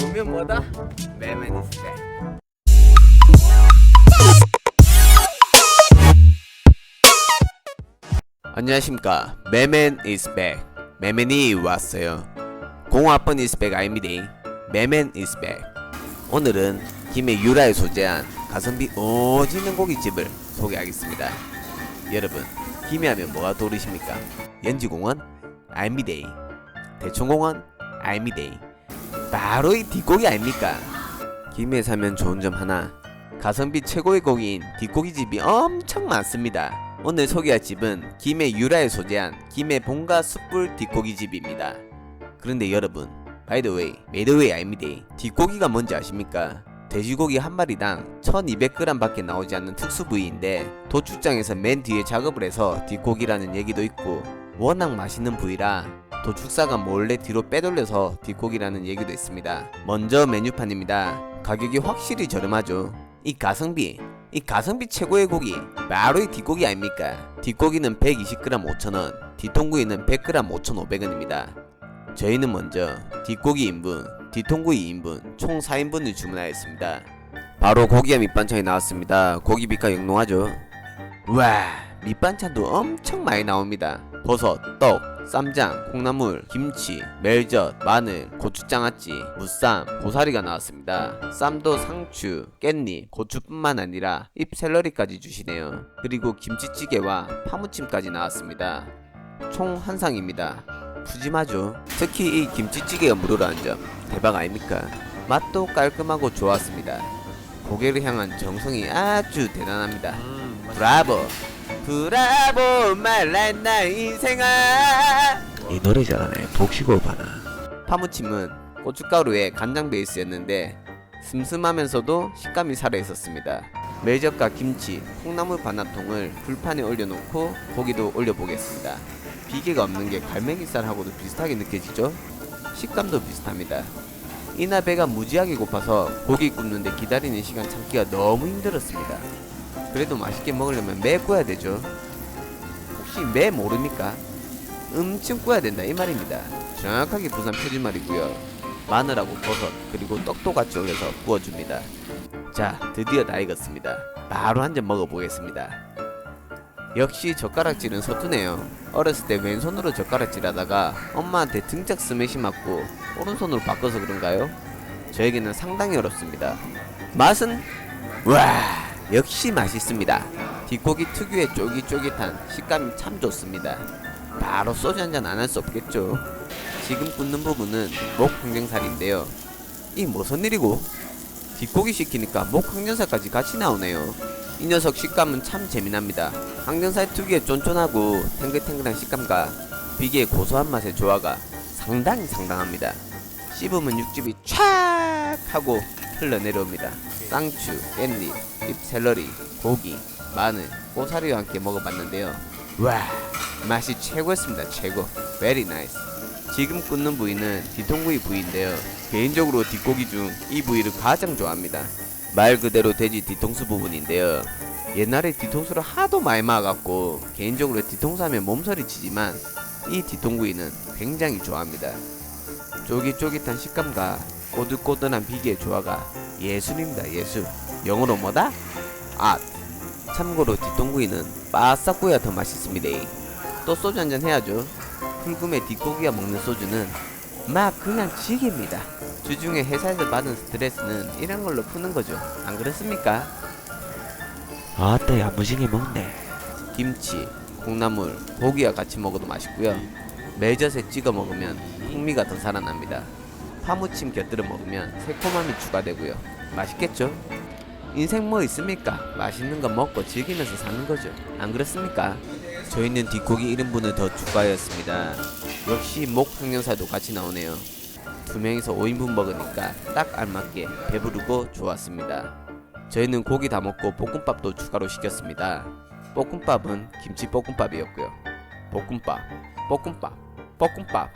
보면 뭐다? 매맨 있을 때. 안녕하십니까. 매맨 back. 매맨이 왔어요. 공화번 back 아닙니다. 매맨 back 오늘은 김해 유라에 소재한 가성비 오지는 고깃집을 소개하겠습니다. 여러분 김해 하면 뭐가 떠오르십니까? 연지공원 알미데이. 대청공원 알미데이. 바로 이 뒷고기 아닙니까? 김해 사면 좋은 점 하나. 가성비 최고의 고기인 뒷고기집이 엄청 많습니다. 오늘 소개할 집은 김해 유라에 소재한 김해 본가 숯불 뒷고기집입니다. 그런데 여러분, the way, made way 아닙니다. 뒷고기가 뭔지 아십니까? 돼지고기 한 마리당 1200g 밖에 나오지 않는 특수 부위인데 도축장에서 맨 뒤에 작업을 해서 뒷고기라는 얘기도 있고 워낙 맛있는 부위라 도축사가 몰래 뒤로 빼돌려서 뒷고기라는 얘기도 있습니다. 먼저 메뉴판입니다. 가격이 확실히 저렴하죠. 이 가성비, 이 가성비 최고의 고기 바로 이 뒷고기 아닙니까? 뒷고기는 120g 5,000원, 뒤통구이는 100g 5,500원입니다. 저희는 먼저 뒷고기 2인분, 뒤통구이 2인분, 총 4인분을 주문하였습니다. 바로 고기와 밑반찬이 나왔습니다. 고기 빛깔 영롱하죠? 와, 밑반찬도 엄청 많이 나옵니다. 버섯, 떡, 쌈장, 콩나물, 김치, 멜젓, 마늘, 고추장아찌, 무쌈, 고사리가 나왔습니다. 쌈도 상추, 깻잎, 고추뿐만 아니라 잎 샐러리까지 주시네요. 그리고 김치찌개와 파무침까지 나왔습니다. 총 한 상입니다. 푸짐하죠? 특히 이 김치찌개가 무료라는 점 대박 아닙니까? 맛도 깔끔하고 좋았습니다. 고개를 향한 정성이 아주 대단합니다. 브라보! 브라보 말란 나 인생아 이 노래 잘하네 복식호흡 하나 파무침은 고춧가루에 간장 베이스였는데 슴슴하면서도 식감이 살아있었습니다 멜젓과 김치, 콩나물 반합통을 불판에 올려놓고 고기도 올려보겠습니다 비계가 없는 게 갈매기살하고도 비슷하게 느껴지죠? 식감도 비슷합니다 이날 배가 무지하게 고파서 고기 굽는데 기다리는 시간 참기가 너무 힘들었습니다 그래도 맛있게 먹으려면 매 구워야 되죠. 혹시 매 모릅니까? 엄청 구워야 된다 이 말입니다. 정확하게 부산 표준말이고요. 마늘하고 버섯 그리고 떡도 같이 올려서 구워줍니다. 자 드디어 다 익었습니다. 바로 한 잔 먹어보겠습니다. 역시 젓가락질은 서투네요. 어렸을 때 왼손으로 젓가락질 하다가 엄마한테 등짝 스매시 맞고 오른손으로 바꿔서 그런가요? 저에게는 상당히 어렵습니다. 맛은 와 역시 맛있습니다. 뒷고기 특유의 쫄깃쫄깃한 식감이 참 좋습니다. 바로 소주 한 잔 안 할 수 없겠죠. 지금 굽는 부분은 목 항정살인데요. 이 무슨 일이고? 뒷고기 시키니까 목 항정살까지 같이 나오네요. 이 녀석 식감은 참 재미납니다. 항정살 특유의 쫀쫀하고 탱글탱글한 식감과 비계의 고소한 맛의 조화가 상당히 상당합니다. 씹으면 육즙이 촥 하고 흘러내려옵니다. 쌍추, 깻잎, 잎 샐러리, 고기, 마늘, 고사리와 함께 먹어봤는데요. 와, 맛이 최고였습니다. 최고. Very nice. 지금 굽는 부위는 뒤통구이 부위인데요. 개인적으로 뒷고기 중 이 부위를 가장 좋아합니다. 말 그대로 돼지 뒤통수 부분인데요. 옛날에 뒤통수를 하도 많이 막았고 개인적으로 뒤통수 하면 몸서리 치지만 이 뒤통구이는 굉장히 좋아합니다. 쫄깃쫄깃한 식감과 꼬들꼬들한 비계의 조화가 예술입니다 예술 영어로 뭐다? 아 참고로 뒷동구이는 바싹 구워야 더 맛있습니다 또 소주 한잔 해야죠 불금에 뒷고기가 먹는 소주는 막 그냥 지깁니다 주중에 회사에서 받은 스트레스는 이런 걸로 푸는 거죠 안 그렇습니까? 아따 야무지게 먹네 김치, 콩나물, 고기와 같이 먹어도 맛있고요. 멜젓에 찍어 먹으면 풍미가 더 살아납니다. 파무침 곁들여 먹으면 새콤함이 추가되고요. 맛있겠죠? 인생 뭐 있습니까? 맛있는 거 먹고 즐기면서 사는 거죠. 안 그렇습니까? 저희는 뒷고기 1인분을 더 추가하였습니다. 역시 목 항정살도 같이 나오네요. 두 명이서 5인분 먹으니까 딱 알맞게 배부르고 좋았습니다. 저희는 고기 다 먹고 볶음밥도 추가로 시켰습니다. 볶음밥은 김치 볶음밥이었고요. 볶음밥, 볶음밥, 볶음밥.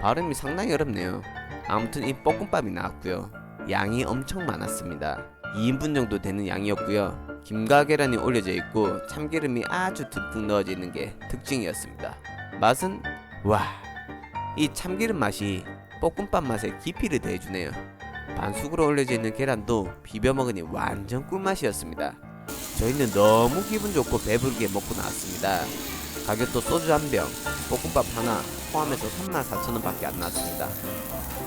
발음이 상당히 어렵네요. 아무튼 이 볶음밥이 나왔고요. 양이 엄청 많았습니다. 2인분 정도 되는 양이었고요. 김과 계란이 올려져 있고 참기름이 아주 듬뿍 넣어져 있는 게 특징이었습니다. 맛은 와, 이 참기름 맛이 볶음밥 맛에 깊이를 더해주네요. 반숙으로 올려져 있는 계란도 비벼 먹으니 완전 꿀맛이었습니다. 저희는 너무 기분 좋고 배부르게 먹고 나왔습니다. 가격도 소주 한 병, 볶음밥 하나 포함해서 34,000원 밖에 안 나왔습니다.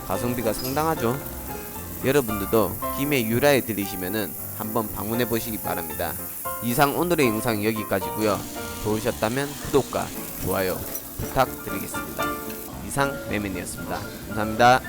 가성비가 상당하죠? 여러분들도 김해 유라에 들리시면은 한번 방문해 보시기 바랍니다. 이상 오늘의 영상 여기까지고요. 좋으셨다면 구독과 좋아요 부탁드리겠습니다. 이상 매맨이었습니다. 감사합니다.